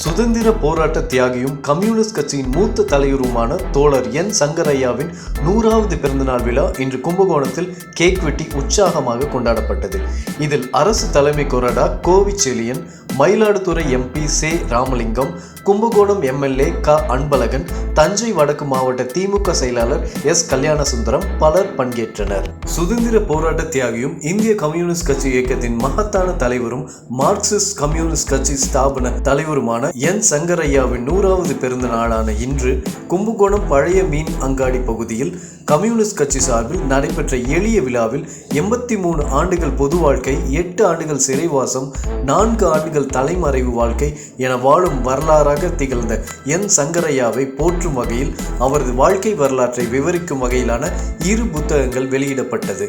சுதந்திர போராட்ட தியாகியும் கம்யூனிஸ்ட் கட்சியின் மூத்த தலைவருமான தோழர் என் சங்கரையாவின் நூறாவது பிறந்தநாள் விழா இன்று கும்பகோணத்தில் கேக் வெட்டி உற்சாகமாக கொண்டாடப்பட்டது. இதில் அரசு தலைமை கொறடா கோவிச்செழியன் மயிலாடுதுறை எம்பி சே ராமலிங்கம் கும்பகோணம் எம்எல்ஏ க அன்பழகன் தஞ்சை வடக்கு மாவட்ட திமுக செயலாளர் எஸ் கல்யாணசுந்தரம் பலர் பங்கேற்றனர். சுதந்திர போராட்ட தியாகியும் இந்திய கம்யூனிஸ்ட் கட்சி இயக்கத்தின் மகத்தான தலைவரும் மார்க்சிஸ்ட் கம்யூனிஸ்ட் கட்சி ஸ்தாபன தலைவருமான என் சங்கரையாவின் நூறாவது பிறந்த நாளான இன்று கும்பகோணம் பழைய மீன் அங்காடி பகுதியில் கம்யூனிஸ்ட் கட்சி சார்பில் நடைபெற்ற எளிய விழாவில் எண்பத்தி மூணு ஆண்டுகள் பொது வாழ்க்கை எட்டு ஆண்டுகள் சிறைவாசம் நான்கு ஆண்டுகள் தலைமறைவு வாழ்க்கை என வாழும் வரலாறாக திகழ்ந்த என் சங்கரையாவை போற்றும் வகையில் அவரது வாழ்க்கை வரலாற்றை விவரிக்கும் வகையிலான இரு புத்தகங்கள் வெளியிடப்பட்டது.